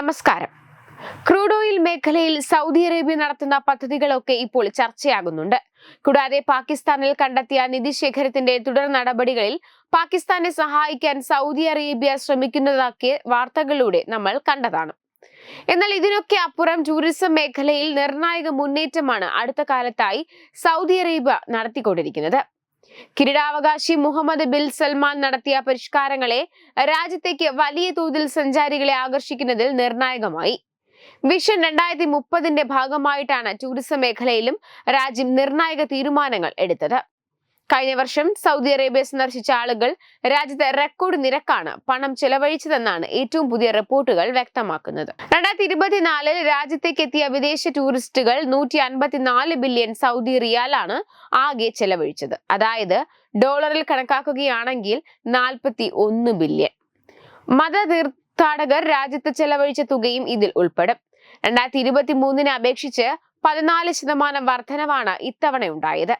നമസ്കാരം. Crude oil മേഖലയിൽ Saudi Arabia നടത്തുന്ന പദ്ധതികളൊക്കെ ഇപ്പോൾ ചർച്ചയാകുന്നുണ്ട്. കൂടാതെ പാകിസ്ഥാനിൽ കണ്ടെത്തിയ നിധിശേഖരത്തിന്റെ തുടർ നടപടികളിൽ പാകിസ്ഥാനെ സഹായിക്കാൻ സൗദി അറേബ്യ ശ്രമിക്കുന്നതാക്കിയ വാർത്തകളിലൂടെ നമ്മൾ കണ്ടതാണ്. എന്നാൽ ഇതിനൊക്കെ അപ്പുറം ടൂറിസം മേഖലയിൽ നിർണായക മുന്നേറ്റമാണ് അടുത്ത കാലത്തായി സൗദി അറേബ്യ നടത്തിക്കൊണ്ടിരിക്കുന്നത്. കിരീടാവകാശി മുഹമ്മദ് ബിൻ സൽമാൻ നടത്തിയ പരിഷ്കാരങ്ങളെ രാജ്യത്തേക്ക് വലിയ തോതിൽ സഞ്ചാരികളെ ആകർഷിക്കുന്നതിൽ നിർണായകമായി. വിഷൻ രണ്ടായിരത്തി മുപ്പതിന്റെ ഭാഗമായിട്ടാണ് ടൂറിസം മേഖലയിലും രാജ്യം നിർണായക തീരുമാനങ്ങൾ എടുത്തത്. കഴിഞ്ഞ വർഷം സൗദി അറേബ്യ സന്ദർശിച്ച ആളുകൾ രാജ്യത്തെ റെക്കോർഡ് നിരക്കാണ് പണം ചെലവഴിച്ചതെന്നാണ് ഏറ്റവും പുതിയ റിപ്പോർട്ടുകൾ വ്യക്തമാക്കുന്നത്. രണ്ടായിരത്തി ഇരുപത്തിനാലിൽ രാജ്യത്തേക്ക് എത്തിയ വിദേശ ടൂറിസ്റ്റുകൾ നൂറ്റി അൻപത്തിനാല് ബില്യൺ സൗദി റിയാലാണ് ആകെ ചെലവഴിച്ചത്. അതായത് ഡോളറിൽ കണക്കാക്കുകയാണെങ്കിൽ നാൽപ്പത്തി ഒന്ന് ബില്യൺ. മത തീർത്ഥാടകർ രാജ്യത്ത് ചെലവഴിച്ച തുകയും ഇതിൽ ഉൾപ്പെടും. രണ്ടായിരത്തി ഇരുപത്തി മൂന്നിനെ അപേക്ഷിച്ച് പതിനാല് ശതമാനം വർധനവാണ് ഇത്തവണ ഉണ്ടായത്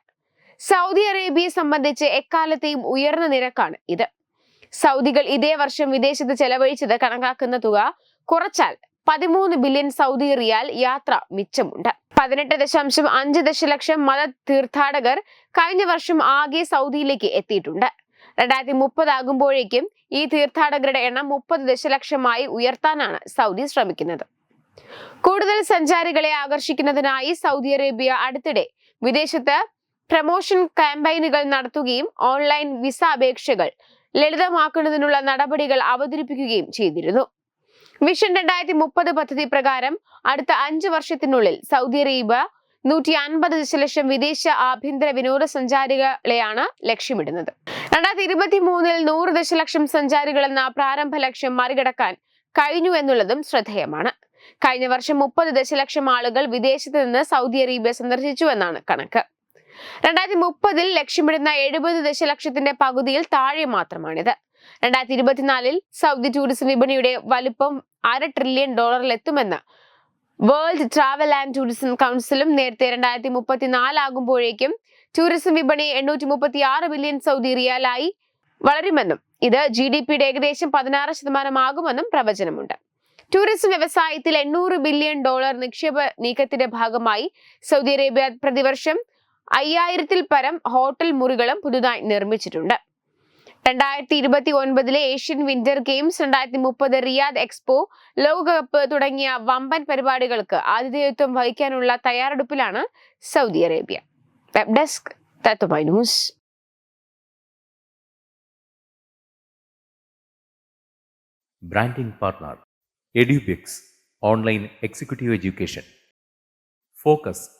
സൗദി അറേബ്യയെ സംബന്ധിച്ച് എക്കാലത്തെയും ഉയർന്ന നിരക്കാണ് ഇത്. സൗദികൾ ഇതേ വർഷം വിദേശത്ത് ചെലവഴിച്ചത് കണക്കാക്കുന്ന തുക കുറച്ചാൽ പതിമൂന്ന് ബില്യൺ സൗദി റിയാൽ യാത്ര മിച്ചമുണ്ട്. പതിനെട്ട് ദശാംശം അഞ്ച് ദശലക്ഷം മത തീർത്ഥാടകർ കഴിഞ്ഞ വർഷം ആകെ സൗദിയിലേക്ക് എത്തിയിട്ടുണ്ട്. രണ്ടായിരത്തി മുപ്പതാകുമ്പോഴേക്കും ഈ തീർത്ഥാടകരുടെ എണ്ണം മുപ്പത് ദശലക്ഷമായി ഉയർത്താനാണ് സൗദി ശ്രമിക്കുന്നത്. കൂടുതൽ സഞ്ചാരികളെ ആകർഷിക്കുന്നതിനായി സൗദി അറേബ്യ അടുത്തിടെ വിദേശത്ത് പ്രമോഷൻ ക്യാമ്പയിനുകൾ നടത്തുകയും ഓൺലൈൻ വിസ അപേക്ഷകൾ ലളിതമാക്കുന്നതിനുള്ള നടപടികൾ അവതരിപ്പിക്കുകയും ചെയ്തിരുന്നു. വിഷൻ രണ്ടായിരത്തി മുപ്പത് പദ്ധതി പ്രകാരം അടുത്ത അഞ്ച് വർഷത്തിനുള്ളിൽ സൗദി അറേബ്യ നൂറ്റി അൻപത് ദശലക്ഷം വിദേശ ആഭ്യന്തര വിനോദസഞ്ചാരികളെയാണ് ലക്ഷ്യമിടുന്നത്. രണ്ടായിരത്തി ഇരുപത്തി മൂന്നിൽ നൂറ് ദശലക്ഷം സഞ്ചാരികൾ എന്ന പ്രാരംഭ ലക്ഷ്യം മറികടക്കാൻ കഴിഞ്ഞു എന്നുള്ളതും ശ്രദ്ധേയമാണ്. കഴിഞ്ഞ വർഷം മുപ്പത് ദശലക്ഷം ആളുകൾ വിദേശത്ത് നിന്ന് സൗദി അറേബ്യ സന്ദർശിച്ചു എന്നാണ് കണക്ക്. രണ്ടായിരത്തി മുപ്പതിൽ ലക്ഷ്യമിടുന്ന എഴുപത് ദശലക്ഷത്തിന്റെ പകുതിയിൽ താഴെ മാത്രമാണിത്. രണ്ടായിരത്തി ഇരുപത്തിനാലിൽ സൗദി ടൂറിസം വിപണിയുടെ വലുപ്പം അര ട്രില്യൺ ഡോളറിൽ എത്തുമെന്ന് വേൾഡ് ട്രാവൽ ആൻഡ് ടൂറിസം കൗൺസിലും നേരത്തെ രണ്ടായിരത്തി മുപ്പത്തിനാലാകുമ്പോഴേക്കും ടൂറിസം വിപണി എണ്ണൂറ്റി മുപ്പത്തി ആറ് ബില്യൺ സൗദി റിയാലായി വളരുമെന്നും ഇത് ജി ഡി പിയുടെ ഏകദേശം പതിനാറ് ശതമാനമാകുമെന്നും പ്രവചനമുണ്ട്. ടൂറിസം വ്യവസായത്തിൽ എണ്ണൂറ് ബില്യൺ ഡോളർ നിക്ഷേപ നീക്കത്തിന്റെ ഭാഗമായി സൗദി അറേബ്യ പ്രതിവർഷം അയ്യായിരത്തിൽ പരം ഹോട്ടൽ മുറികളും പുതുതായി നിർമ്മിച്ചിട്ടുണ്ട്. രണ്ടായിരത്തി ഇരുപത്തി ഒൻപതിലെ ഏഷ്യൻ വിന്റർ ഗെയിംസ് രണ്ടായിരത്തി മുപ്പത് റിയാദ് എക്സ്പോ ലോകകപ്പ് തുടങ്ങിയ വമ്പൻ പരിപാടികൾക്ക് ആതിഥേയത്വം വഹിക്കാനുള്ള തയ്യാറെടുപ്പിലാണ് Saudi Arabia. Web desk news. Branding partner online executive education. Focus